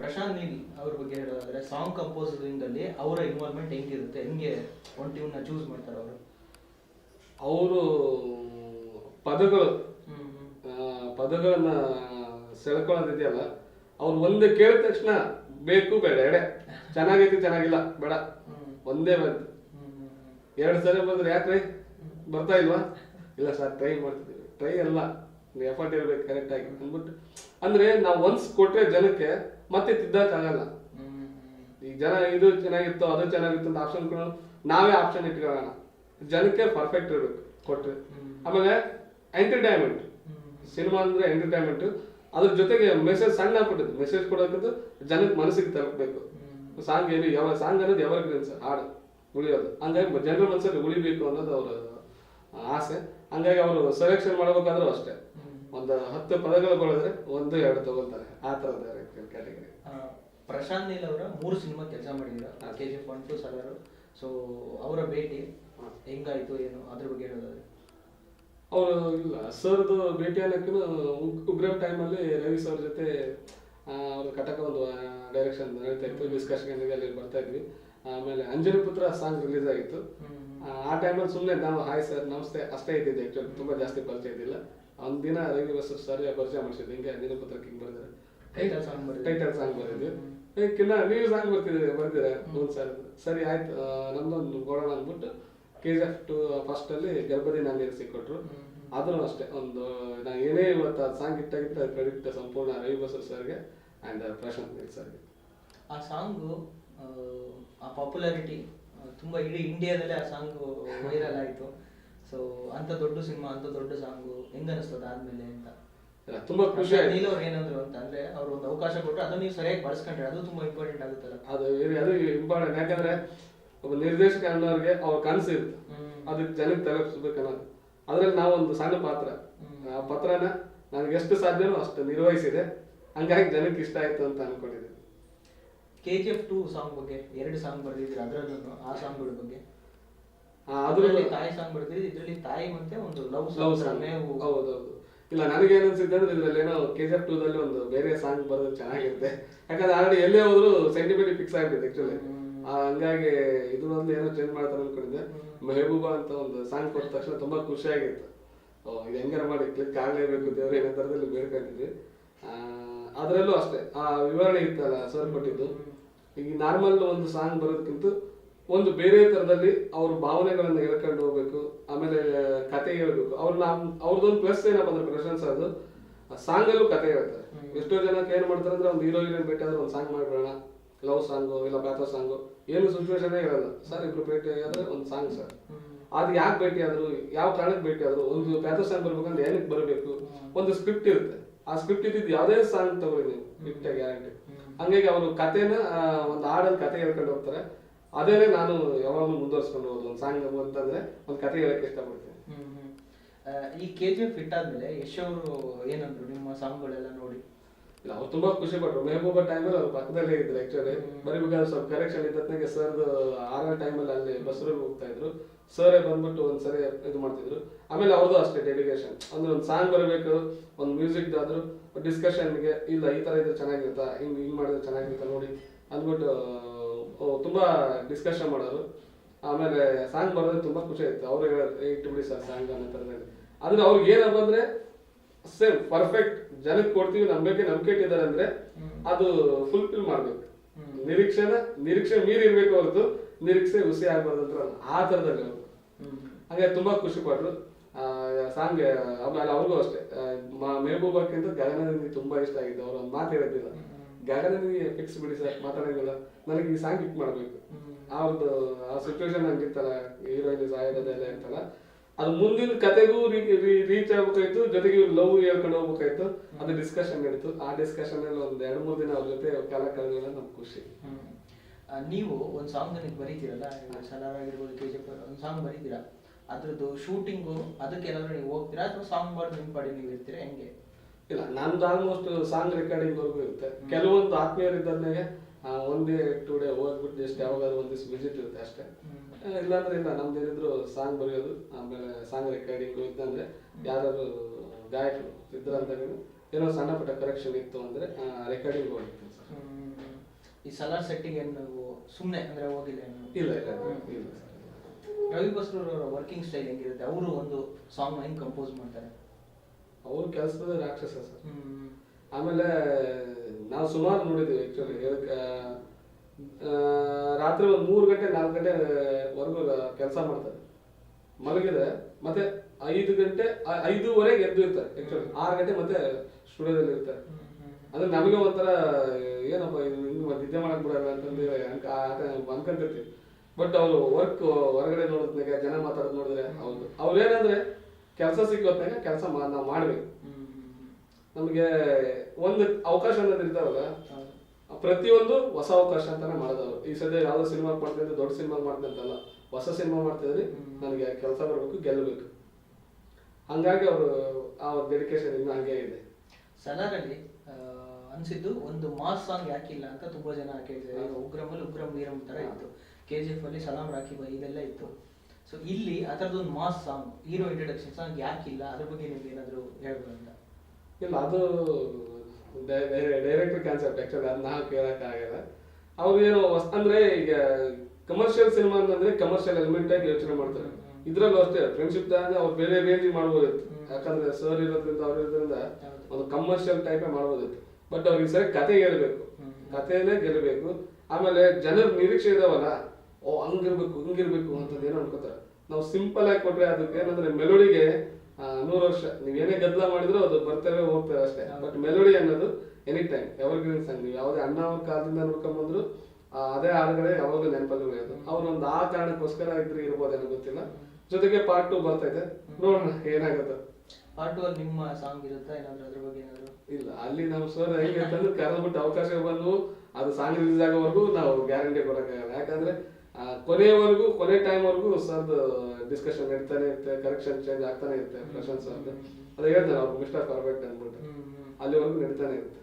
ಪ್ರಶಾಂತ್ ನೀಲ್ ಅವ್ರ ಬಗ್ಗೆ ಹೇಳೋದಾದ್ರೆ ಸಾಂಗ್ ಕಂಪೋಸಿಂಗ್ ಅಲ್ಲಿ ಅವರ ಇನ್ವಾಲ್ವ್ಮೆಂಟ್ ಹೆಂಗಿರುತ್ತೆ? ಹೆಂಗೆ ಒಂದು ಟ್ಯೂನ್ನ ಚೂಸ್ ಮಾಡ್ತಾರೆ ಅವರು? ಅವರು ಪದಗಳು ಪದಗಳನ್ನ ಸೆಳ್ಕೊಳ್ಳೋದಿದೆಯಲ್ಲ ಅವ್ರು ಒಂದೇ ಕೇಳಿದ ತಕ್ಷಣ ಬೇಕು ಬೇಡ ಎಡೆ. ಚೆನ್ನಾಗೈತಿ ಚೆನ್ನಾಗಿಲ್ಲ ಬೇಡ. ಒಂದೇ ಬಂತು ಎರಡು ಸರಿ ಬಂದ್ರೆ ಯಾಕೆ ಬರ್ತಾ ಇಲ್ವಾ? ಇಲ್ಲ ಸರ್ ಟ್ರೈ ಮಾಡ್ತಿದ್ದೀವಿ ಟ್ರೈ ಅಲ್ಲ. ಎಫರ್ಟ್ ಇರ್ಬೇಕು ಕರೆಕ್ಟ್ ಆಗಿ. ಅಂದ್ಬಿಟ್ಟು ಅಂದ್ರೆ ನಾವು ಒನ್ಸ್ ಕೊಟ್ರೆ ಜನಕ್ಕೆ ಮತ್ತೆ ತಿದ್ದಕ್ಕಾಗಲ್ಲ ಈಗ ಜನ ಇದು ಚೆನ್ನಾಗಿತ್ತು ಅದು ಚೆನ್ನಾಗಿತ್ತು ಅಂತ ಆಪ್ಷನ್ ನಾವೇ ಆಪ್ಷನ್ ಇಟ್ಕೊಳ್ಳೋಣ. ಜನಕ್ಕೆ ಪರ್ಫೆಕ್ಟ್ ಇರ್ಬೇಕು ಕೊಟ್ರೆ. ಆಮೇಲೆ ಎಂಟರ್ಟೈನ್ಮೆಂಟ್ ಸಿನಿಮಾ ಅಂದ್ರೆ ಎಂಟರ್ಟೈನ್ಮೆಂಟ್ ಅದ್ರ ಜೊತೆಗೆ ಮೆಸೇಜ್ ಸಣ್ಣ ಕೊಟ್ಟಿದ್ದು ಮೆಸೇಜ್ ಕೊಡೋಕ್ಕಂತೂ ಜನಕ್ಕೆ ಮನಸ್ಸಿಗೆ ತಲುಪಬೇಕು. ಸಾಂಗ್ ಏನು ಯಾವ ಸಾಂಗ್ ಅನ್ನೋದು ಯಾವ ಸರ್ ಹಾಡು ಉಳಿಯೋದು. ಹಂಗಾಗಿ ಜನರ ಮನಸ್ಸಲ್ಲಿ ಉಳಿಬೇಕು ಅನ್ನೋದು ಅವರ ಆಸೆ. ಹಂಗಾಗಿ ಅವರು ಸೆಲೆಕ್ಷನ್ ಮಾಡ್ಬೇಕಾದ್ರೂ ಅಷ್ಟೇ. ಒಂದು ಹತ್ತು ಪದಗಳು ಬಳಿದ್ರೆ ಒಂದು ಎರಡು ತಗೊಳ್ತಾರೆ. ಆ ಥರದ ಕ್ಯಾಟಗರಿ ಪ್ರಶಾಂತ್ ನೀಲ್ ಅವರ ಮೂರು ಸಿನಿಮಾ ಕೆಲಸ ಮಾಡಿದ್ದೀರಾ K G F one two Salaar so ಅವರ ಭೇಟಿ ಹೆಂಗಾಯ್ತು ಏನು ಅದ್ರ ಬಗ್ಗೆ ಹೇಳೋದಾದ್ರೆ? ಅವರು ಇಲ್ಲ ಸರ್ದು ಭೇಟಿ ಅನ್ನೋಕ್ಕೂ ಉಗ್ರಂ ಟೈಮಲ್ಲಿ ರವಿ ಸರ್ ಜೊತೆ ಅವ್ರ ಕಟಕ ಒಂದು ಡೈರೆಕ್ಷನ್ ನಡೀತಾ ಇತ್ತು. ಡಿಸ್ಕಷನ್ ಅಲ್ಲಿ ಬರ್ತಾ ಇದ್ವಿ. ಆಮೇಲೆ ಅಂಜನಿ ಪುತ್ರ ಸಾಂಗ್ ರಿಲೀಸ್ ಆಗಿತ್ತು. ಆ, ಆ ಟೈಮಲ್ಲಿ ಸುಮ್ಮನೆ ನಾವು ಹಾಯ್ ಸರ್ ನಮಸ್ತೆ. ಅಷ್ಟೇ ಇದ್ದಿದ್ದೆ ಆ್ಯಕ್ಚುಲಿ ತುಂಬ ಜಾಸ್ತಿ ಪರಿಚಯ ಇದ್ದಿಲ್ಲ. ಒಂದ್ ದಿನ ರವಿ ಬಸ್ ಸರ್ ಪರಿಚಯ ಮಾಡಿಸಿದ್ದು ಹಿಂಗೆ ದಿನ ಪತ್ರಕ್ಕೆ ಹಿಂಗೆ ಬರೆದ್ರೆ ಟೈಟಲ್ ಸಾಂಗ್ ಬರ್ದಿದ್ದು. ಟೈಟಲ್ ಸಾಂಗ್ ಬರೀದ್ವಿ ಏ ಕಿನ್ನ ನೀವು ಸಾಂಗ್ ಬರ್ತಿದ್ದೀರಿ ಬರ್ತೀರಾ ಹ್ಞೂ ಸರ್ ಸರಿ ಆಯ್ತು. ನಮ್ದೊಂದು ಕೊಡೋಣ ಅಂದ್ಬಿಟ್ಟು ಕೆ ಜಿ ಎಫ್ ಟು ಫಸ್ಟಲ್ಲಿ ಗರ್ಭದಿ ನಾನು ಸಿಕ್ಕೊಟ್ರು. ಅದನ್ನು ಅಷ್ಟೇ. ಒಂದು ನಾ ಏನೇ ಇವತ್ತು ಅದು ಸಾಂಗ್ ಇಟ್ಟಾಗಿತ್ತು ಅದು ಕ್ರೆಡಿಟ್ ಸಂಪೂರ್ಣ ರವಿ ಬಸರ್ ಸರ್ಗೆ ಆ್ಯಂಡ್ ಪ್ರಶಾಂತ್ ನೀಲ್ ಸರ್ಗೆ ಆ ಸಾಂಗು ಆ ಪಾಪ್ಯುಲಾರಿಟಿ ತುಂಬ ಇಡೀ ಇಂಡಿಯಾದಲ್ಲೇ ಆ ಸಾಂಗು ವೈರಲ್ ಆಯಿತು. ಸೊ ಅಂತ ದೊಡ್ಡ ಸಿನಿಮಾ ಅಂತ ದೊಡ್ಡ ಸಾಂಗು ಹೆಂಗ ಅನಿಸ್ತದ ಆದ್ಮೇಲೆ ಅಂತ? ತುಂಬಾ ಖುಷಿ ಆಯ್ತು. ನೀಲ್ ಅವ್ರು ಏನಂದ್ರು ಅಂತ ಅಂದ್ರೆ ಅವ್ರು ಒಂದು ಅವಕಾಶ ಕೊಟ್ಟರೆ ಅದನ್ನ ನೀವು ಸರಿಯಾಗಿ ಬಳಸ್ಕೊಂಡ್ರೆ ಅದು ತುಂಬಾ ಇಂಪಾರ್ಟೆಂಟ್ ಆಗುತ್ತಲ್ಲ? ಅದು ಅದು ಇಂಪಾರ್ಟೆಂಟ್ ಯಾಕಂದ್ರೆ ಒಬ್ಬ ನಿರ್ದೇಶಕ ಅನ್ನೋರಿಗೆ ಅವ್ರ ಕನಸು ಇರುತ್ತೆ. ಅದಕ್ಕೆ ಜನಕ್ಕೆ ತಲುಪಿಸ್ಬೇಕನ್ನೋದು ಅದ್ರಲ್ಲಿ ನಾವೊಂದು ಸಣ್ಣ ಪಾತ್ರ. ಆ ಪತ್ರನ ನನಗೆ ಎಷ್ಟು ಸಾಧ್ಯನೋ ಅಷ್ಟು ನಿರ್ವಹಿಸಿದೆ. ಹಂಗಾಗಿ ಜನಕ್ಕೆ ಇಷ್ಟ ಆಯ್ತು ಅಂತ ಅನ್ಕೊಂಡಿದ್ದೀನಿ. K G F two song ಬಗ್ಗೆ ಎರಡು ಸಾಂಗ್ ಬರ್ದಿದ್ದೀರಾ ಅದರಲ್ಲೂ ಆ ಸಾಂಗ್ಗಳ ಬಗ್ಗೆ? ಅದ್ರಲ್ಲಿ ಅದರಲ್ಲಿ ತಾಯಿ ಸಾಂಗ್ ಬರ್ದಿದ್ದೀರಿ ಇದರಲ್ಲಿ ತಾಯಿ ಮತ್ತೆ ಒಂದು ಲವ್ ಲವ್ ಸಾಂಗ್ ಹೌದೌದು ಇಲ್ಲ ನನಗೆ ಏನ್ ಅಂದ್ರೆ ಇದ್ರಲ್ಲಿ ಏನೋ ಕೆ ಜಿ ಎಫ್ ಟೂದಲ್ಲಿ ಒಂದು ಬೇರೆ ಸಾಂಗ್ ಬರೋದು ಚೆನ್ನಾಗಿರುತ್ತೆ. ಯಾಕಂದ್ರೆ ಆಲ್ರೆಡಿ ಎಲ್ಲೇ ಹೋದ್ರು ಸೆಂಟಿಮೆಂಟ್ ಫಿಕ್ಸ್ ಆಗಿದೆ ಆಕ್ಚುಲಿ ಹಂಗಾಗಿ ಇದು ಒಂದು ಏನೋ ಚೇಂಜ್ ಮಾಡ್ತಾರೆ ಅನ್ಕೊಂಡಿದ್ದೆ. ಮೆಹಬೂಬಾ ಅಂತ ಒಂದು ಸಾಂಗ್ ಕೊಟ್ಟ ತಕ್ಷಣ ತುಂಬಾ ಖುಷಿ ಆಗಿತ್ತು. ಓ ಇದು ಹೆಂಗಾರ ಮಾಡಿ ಕ್ಲಿಕ್ ಆಗಲೇಬೇಕು ದೇವ್ರ ಏನೋ ಥರದಲ್ಲಿ ಬೇಡ್ಕೊಂಡಿದ್ವಿ. ಆ, ಅದ್ರಲ್ಲೂ ಅಷ್ಟೇ. ಆ ವಿವರಣೆ ಇತ್ತಲ್ಲ ಸರ್ ಕೊಟ್ಟಿದ್ದು. ಈಗ ನಾರ್ಮಲ್ ಒಂದು ಸಾಂಗ್ ಬರೋದಕ್ಕಿಂತ ಒಂದು ಬೇರೆ ತರದಲ್ಲಿ ಅವ್ರ ಭಾವನೆಗಳನ್ನ ಹೇಳ್ಕೊಂಡು ಹೋಗ್ಬೇಕು ಆಮೇಲೆ ಕತೆ ಹೇಳ್ಬೇಕು. ಅವ್ರು ನಮ್ ಅವ್ರದ್ದೊಂದು ಪ್ಲಸ್ ಏನಪ್ಪ ಅಂದ್ರೆ ಪ್ರಶಂಸ ಅದು. ಸಾಂಗ್ ಅಲ್ಲೂ ಕತೆ ಹೇಳ್ತಾರೆ. ಎಷ್ಟೋ ಜನಕ್ಕೆ ಏನ್ ಮಾಡ್ತಾರೆ ಅಂದ್ರೆ ಒಂದು ಹೀರೋ ಹೀರೋಯಿನ್ ಭೇಟಿ ಆದ್ರೆ ಒಂದು ಸಾಂಗ್ ಮಾಡ್ಬಿಡೋಣ. ಲವ್ ಸಾಂಗು ಇಲ್ಲ ಪ್ಯಾಥೋ ಸಾಂಗು ಏನು ಸಿಚುವೇಶನ್ ಇರಲ್ಲ. ಸರ್ ಇಬ್ರು ಭೇಟಿ ಆದ್ರೆ ಒಂದು ಸಾಂಗ್ ಸರ್. ಅದು ಯಾಕೆ ಭೇಟಿ ಆದ್ರು ಯಾವ ಕಾರಣಕ್ಕೆ ಭೇಟಿ ಆದ್ರು ಒಂದು ಪ್ಯಾಥೋ ಸಾಂಗ್ ಬರ್ಬೇಕಂದ್ರೆ ಏನಕ್ಕೆ ಬರಬೇಕು? ಒಂದು ಸ್ಕ್ರಿಪ್ಟ್ ಇರುತ್ತೆ. ಆ ಸ್ಕ್ರಿಪ್ಟ್ ಇದ್ದಿದ್ದು ಯಾವುದೇ ಸಾಂಗ್ ತಗೊಳ್ಳಿ ನೀವು. ಗ್ಯಾರಂಟಿ ಹಂಗಾಗಿ ಅವರು ಕತೆನ ಒಂದು ಹಾಡಲ್ಲಿ ಕತೆ ಹೇಳ್ಕೊಂಡು ಹೋಗ್ತಾರೆ. ಅದೇನೆ ನಾನು ಯಾವಾಗಲೂ ಮುಂದುವರ್ಸ್ಕೊಂಡು ಹೋಗೋದು. ಒಂದು ಸಾಂಗ್ ಅಂತಂದ್ರೆ ಒಂದು ಕಥೆ ಹೇಳಕ್ಕೆ ಇಷ್ಟಪಡ್ತೀನಿ. ಈ ಕೆ ಜಿ ಎಫ್ ಹಿಟ್ ಆದ್ಮೇಲೆ ಯಶ್ ಅವರು ಏನಂದ್ರು ನಿಮ್ಮ ಸಾಂಗ್ಗಳೆಲ್ಲ ನೋಡಿ? ಇಲ್ಲ ಅವ್ರು ತುಂಬಾ ಖುಷಿ ಪಟ್ರು. ಟೈಮ್ ಟೈಮಲ್ಲಿ ಅವ್ರು ಪಕ್ಕದಲ್ಲೇ ಇದ್ರು ಆಕ್ಚುಲಿ ಬರೀಬೇಕಾದ್ರೆ ಸ್ವಲ್ಪ ಕರೆಕ್ಷನ್ ಇದ್ದತ್ನಾಗೆ ಸರ್ ಆರನೇ ಟೈಮಲ್ಲಿ ಅಲ್ಲಿ ಬಸ್ರಿಗೆ ಹೋಗ್ತಾ ಇದ್ರು. ಸರೇ ಬಂದ್ಬಿಟ್ಟು ಒಂದ್ಸರಿ ಇದು ಮಾಡ್ತಿದ್ರು. ಆಮೇಲೆ ಅವ್ರದ್ದು ಅಷ್ಟೇ ಡೆಡಿಕೇಶನ್ ಅಂದ್ರೆ ಒಂದು ಸಾಂಗ್ ಬರಬೇಕು ಒಂದು ಮ್ಯೂಸಿಕ್ ಆದ್ರೂ ಡಿಸ್ಕಷನ್ಗೆ ಇಲ್ಲ ಈ ತರ ಇದ್ರೆ ಚೆನ್ನಾಗಿರುತ್ತಾ? ಹಿಂಗ್ ಹಿಂಗ್ ಮಾಡಿದ್ರೆ ಚೆನ್ನಾಗಿರುತ್ತಾ? ನೋಡಿ ಅಂದ್ಬಿಟ್ಟು ತುಂಬಾ ಡಿಸ್ಕಷನ್ ಮಾಡೋರು. ಆಮೇಲೆ ಸಾಂಗ್ ಬರೋದ್ರೆ ತುಂಬಾ ಖುಷಿ ಆಯ್ತು. ಅವ್ರು ಹೇಳೋರು "ಏ, ಇಟ್ಟು ಬಿಡಿ ಸರ್ ಸಾಂಗ್ ಅನ್ನೋ ಥರದಲ್ಲಿ ಅಂದ್ರೆ ಅವ್ರಿಗೆ ಏನಪ್ಪ ಅಂದ್ರೆ ಸೇಮ್ ಪರ್ಫೆಕ್ಟ್ ಜನಕ್ಕೆ ಕೊಡ್ತೀವಿ ನಂಬಿಕೆ ನಂಬಿಕೆ ಇಟ್ಟಿದ್ದಾರೆ ಅಂದ್ರೆ ಅದು ಫುಲ್ಫಿಲ್ ಮಾಡ್ಬೇಕು. ನಿರೀಕ್ಷೆನ ನಿರೀಕ್ಷೆ ಮೀರಿ ಇರಬೇಕು ಹೊರತು ನಿರೀಕ್ಷೆ ಹುಸಿ ಆಗ್ಬಾರ್ದು ಅಂತ ಆ ಥರದಲ್ಲಿ ಅವರು ಹಾಗೆ ತುಂಬಾ ಖುಷಿ ಪಟ್ರು. ಸಾಂಗ್ ಆಮೇಲೆ ಅವ್ರಿಗೂ ಅಷ್ಟೇ. ಮೇಬೂಬಕ್ಕಿಂತ ಗಗನನಿಗೆ ತುಂಬಾ ಇಷ್ಟ ಆಗಿದ್ದು ಅವ್ರು ಒಂದು ಮಾತು ಹೇಳೋದಿಲ್ಲ. ಗಗನನಿಗೆ ಫಿಕ್ಸ್ ಬಿಡಿ ಸರ್ ಮಾತಾಡೋಂಗಿಲ್ಲ ನನಗೆ ಈ ಸಾಂಗ್ ಹಿಟ್ ಮಾಡ್ಬೇಕು. ಅವ್ರದ್ದು ಆ ಸಿಚುವೇಶನ್ ಹಂಗಿತ್ತಲ್ಲ ಹೀರೋಯಿನ್ ಸಾಯೋದೆಲ್ಲ ಇರ್ತಲ್ಲ ಅದು ಮುಂದಿನ ಕತೆಗೂ ರೀಚ್ ಆಗ್ಬೇಕಾಯ್ತು ಜೊತೆಗೆ ಲವ್ ಹೇಳ್ಕೊಂಡು ಹೋಗ್ಬೇಕಾಯ್ತು. ಅದು ಡಿಸ್ಕಷನ್ ನಡೀತು. ಆ ಡಿಸ್ಕಷನ್ ಅಲ್ಲಿ ಒಂದು ಎರಡು ಮೂರು ದಿನ ಅವ್ರ ಜೊತೆ ಕಾಲ ಕಳೆದಿಲ್ಲ ನಮ್ಗೆ ಖುಷಿ. ನೀವು ಒಂದು ಸಾಂಗ್ ನನಗೆ ಬರೀತೀರಲ್ಲ ಸಲಾರ್ ಆಗಿರ್ಬೋದು ಕೆ ಜಿ ಒಂದು ಸಾಂಗ್ ಬರೀತೀರಾ? ಅದ್ರದ್ದು ಶೂಟಿಂಗು ಅದಕ್ಕೆ ಏನಾದ್ರು ನೀವು ಹೋಗ್ತೀರಾ? ಅಥವಾ ಸಾಂಗ್ ಮಾಡಿ ನಿಮ್ಮ ಪಾಡಿ ನೀವು ಇರ್ತೀರಾ? ಹೆಂಗೆ? ಇಲ್ಲ ನಂದು ಆಲ್ಮೋಸ್ಟ್ ಸಾಂಗ್ ರೆಕಾರ್ಡಿಂಗ್ ವರ್ಗೂ ಇರುತ್ತೆ. ಕೆಲವೊಂದು ಆತ್ಮೀಯರು ಇದ್ದಾಗ ಒನ್ ಡೇ ಟೂ ಡೇ ಹೋಗ್ಬಿಟ್ಟು ಜಸ್ಟ್ ಯಾವಾಗಾದ್ರೂ ಒಂದ್ ದಿವಸ ವಿಸಿಟ್ ಇರುತ್ತೆ ಅಷ್ಟೇ. ಇಲ್ಲಾಂದ್ರೆ ಇಲ್ಲ ನಮ್ದು ಏನಿದ್ರು ಸಾಂಗ್ ಬರೆಯೋದು ಆಮೇಲೆ ಸಾಂಗ್ ರೆಕಾರ್ಡಿಂಗ್ ಇದ್ದಂದ್ರೆ ಯಾರಾದ್ರು ಗಾಯಕರು ಇದ್ರಂತ ಏನೋ ಸಣ್ಣ ಪುಟ್ಟ ಕರೆಕ್ಷನ್ ಇತ್ತು ಅಂದ್ರೆ ರೆಕಾರ್ಡಿಂಗ್ ಹೋಗುತ್ತೆ ಈ ಸಲಾರ್ ಸೆಟ್ಟಿಂಗ್ ಏನು ಸುಮ್ಮನೆ ಅಂದ್ರೆ ಹೋಗಿಲ್ಲ? ಇಲ್ಲ ಇಲ್ಲ ಇಲ್ಲ ರವಿ ಬಸ್ರೂರ್ ಅವರ ವರ್ಕಿಂಗ್ ಸ್ಟೈಲ್ ಹೆಂಗಿರುತ್ತೆ? ಅವರು ಒಂದು ಸಾಂಗ್ ಹೆಂಗ್ ಕಂಪೋಸ್ ಮಾಡ್ತಾರೆ. ಅವ್ರ ಕೆಲಸದ ರಾಕ್ಷಸ ಸರ್. ಆಮೇಲೆ ನಾವು ಸುಮಾರು ನೋಡಿದ್ದೀವಿ ಆ್ಯಕ್ಚುಲಿ ರಾತ್ರಿ ಒಂದು ಮೂರು ಗಂಟೆ ನಾಲ್ಕು ಗಂಟೆವರೆಗೂ ಕೆಲಸ ಮಾಡ್ತಾರೆ. ಮಲಗಿದೆ ಮತ್ತೆ ಐದು ಗಂಟೆ ಐದೂವರೆಗೆ ಎದ್ದು ಇರ್ತಾರೆ ಆ್ಯಕ್ಚುಲಿ ಆರು ಗಂಟೆ ಮತ್ತೆ ಸ್ಟುಡಿಯೋದಲ್ಲಿ ಇರ್ತಾರೆ. ಅಂದ್ರೆ ನಮಗೆ ಒಂಥರ ಏನಪ್ಪ ಇದು ನಿದ್ದೆ ಮಾಡಕ್ ಬಿಡಲ್ಲ ಅಂತಂದು ಅನ್ಕ ಆ- ಆ- ಅನ್ಕೊಂತಿರ್ತೀವಿ. ಬಟ್ ಅವರು ವರ್ಕ್ ಹೊರಗಡೆ ನೋಡಿದ್ನಾಗ ಜನ ಮಾತಾಡೋದು ನೋಡಿದ್ರೆ ಹೌದು. ಅವ್ರು ಏನಂದ್ರೆ ಕೆಲಸ ಸಿಕ್ಕೋತ್ನಾಗ ಕೆಲಸ ನಾವು ಮಾಡ್ಬೇಕು. ನಮಗೆ ಒಂದು ಅವಕಾಶ ಅನ್ನೋದು ಇರ್ತಾವಲ್ಲ ಪ್ರತಿಯೊಂದು ಹೊಸ ಅವಕಾಶ ಅಂತಾನೆ ಮಾಡೋದವ್ರು. ಈ ಸದ್ಯ ಯಾವ್ದೋ ಸಿನಿಮಾ ಮಾಡ್ತಾ ಇದ್ರೆ ದೊಡ್ಡ ಸಿನಿಮಾ ಮಾಡ್ತಾ ಅಂತಲ್ಲ ಹೊಸ ಸಿನಿಮಾ ಮಾಡ್ತಿದ್ರೆ ನನಗೆ ಕೆಲಸ ಬರಬೇಕು ಗೆಲ್ಲಬೇಕು ಹಂಗಾಗಿ ಅವರು ಆ ಡೆಡಿಕೇಶನ್ ಇನ್ನು ಹಂಗೆ ಇದೆ. ಸಲಾರಲ್ಲಿ ಅನ್ಸಿದ್ದು ಒಂದು ಮಾಸ್ ಸಾಂಗ್ ಯಾಕಿಲ್ಲ ಅಂತ ತುಂಬಾ ಜನ ಕೇಳಿದ್ದಾರೆ ಉಗ್ರಮಲ್ಲಿ ಉಗ್ರಂ ವೀರಂ ತರ ಇತ್ತು. ಕೆ ಜಿ ಎಫ್ ಅಲ್ಲಿ ಸಲಾಂ ರಾಖಿ ಬೈ ಇದೆಲ್ಲ ಇತ್ತು. ಸೊ ಇಲ್ಲಿ ಒಂದು mass song hero introduction song ಯಾಕಿಲ್ಲ? ಅದ್ರ ಬಗ್ಗೆ ನಿಮ್ಗೆ ಏನಾದರೂ ಹೇಳ್ಬೋದಂತ ಇಲ್ಲ ಅದು ಡೈರೆಕ್ಟರ್ ಕ್ಯಾನ್ಸರ್ ಆಕ್ಚುಲಿ ಅದನ್ನ ನಾವು ಕೇಳಕ್ ಆಗಲ್ಲ ಅವ್ರು ಏನು ಹೊಸ ಅಂದ್ರೆ ಈಗ ಕಮರ್ಷಿಯಲ್ ಸಿನಿಮಾ ಅಂತಂದ್ರೆ ಕಮರ್ಷಿಯಲ್ ಎಲಿಮೆಂಟ್ ಆಗಿ ಯೋಚನೆ ಮಾಡ್ತಾರೆ. ಇದ್ರಲ್ಲೂ ಅಷ್ಟೇ ಫ್ರೆಂಡ್ಶಿಪ್ ಅಂದ್ರೆ ಅವ್ರು ಬೇರೆ ರೇಂಜ್ ಮಾಡ್ಬೋದಿತ್ತು. ಯಾಕಂದ್ರೆ ಸರ್ ಇರೋದ್ರಿಂದ ಅವ್ರ ಇರೋದ್ರಿಂದ ಒಂದು ಕಮರ್ಷಿಯಲ್ ಟೈಪೇ ಮಾಡ್ಬೋದಿತ್ತು. ಬಟ್ ಅವ್ರಿಗೆ ಸರಿ ಕತೆ ಗೆಲ್ಲಬೇಕು ಕತೆಯಲ್ಲೇ ಗೆಲ್ಲಬೇಕು ಆಮೇಲೆ ಜನರ ನಿರೀಕ್ಷೆ ಇದಾವಲ್ಲ? ಓ ಹಂಗಿರ್ಬೇಕು ಹಿಂಗಿರ್ಬೇಕು ಅಂತಂದು ಏನೋ ಅನ್ಕೋತಾರೆ. ನಾವು ಸಿಂಪಲ್ ಆಗಿ ಕೊಟ್ರೆ ಅದಕ್ಕೆ ಏನಂದ್ರೆ ಮೆಲೋಡಿಗೆ ನೂರು ವರ್ಷ. ನೀವ್ ಏನೇ ಗದ್ದಲ ಮಾಡಿದ್ರು ಅದು ಬರ್ತೇವೆ ಹೋಗ್ತೇವೆ ಅಷ್ಟೇ. ಬಟ್ ಮೆಲೋಡಿ ಅನ್ನೋದು ಎನಿ ಟೈಮ್ ಎವರ್ಗ್ರೀನ್ ಸಾಂಗ್ ನೀವು ಯಾವುದೇ ಅಣ್ಣ ಅವ್ರ ಕಾಲದಿಂದ ನೋಡ್ಕೊಂಡ್ ಆ, ಅದೇ ಹಾಡುಗಳೇ ಯಾವಾಗಲೂ ನೆನಪಲ್ಲಿ ಉಳಿಯೋದು. ಅವ್ರೊಂದು ಆ ಕಾರಣಕ್ಕೋಸ್ಕರ ಇದ್ರೆ ಇರ್ಬೋದೇನೋ ಗೊತ್ತಿಲ್ಲ. ಜೊತೆಗೆ ಪಾರ್ಟ್ ಟು ಬರ್ತೈತೆ ನೋಡೋಣ ಏನಾಗುತ್ತೆ. ಪಾರ್ಟ್ ಟು ಅಲ್ಲಿ ನಿಮ್ಮ ಸಾಂಗ್ ಇರುತ್ತಾ? ಏನಾದ್ರು ಅದ್ರ ಬಗ್ಗೆ ಏನಾದ್ರು? ಇಲ್ಲ ಅಲ್ಲಿ ನಮ್ಮ ಸರ್ ಹೆಂಗೆ ಅಂತಂದ್ರೆ ಕರೆದ್ಬಿಟ್ಟು ಅವಕಾಶ ಬಂದು ಅದು ಸಾಂಗ್ ರಿಲೀಸ್ ಆಗೋವರೆಗೂ ನಾವು ಗ್ಯಾರಂಟಿ ಕೊಡೋಕ್ಕಾಗಲ್ಲ. ಯಾಕಂದ್ರೆ ಕೊನೆಯವರೆಗೂ ಕೊನೆ ಟೈಮ್ವರೆಗೂ ಸರ್ ಡಿಸ್ಕಷನ್ ನಡೀತಾನೆ ಇರುತ್ತೆ ಕರೆಕ್ಷನ್ ಚೇಂಜ್ ಆಗ್ತಾನೆ ಇರುತ್ತೆ ಪ್ರಶಾಂತ್ ಸರ್ ಅದು ಹೇಳ್ತಾರೆ ಅವ್ರು ಮಿಸ್ಟರ್ ಪರ್ಫೆಕ್ಟ್ ಅಂದ್ಬಿಟ್ಟು. ಅಲ್ಲಿವರೆಗೂ ನಡೀತಾನೆ ಇರುತ್ತೆ.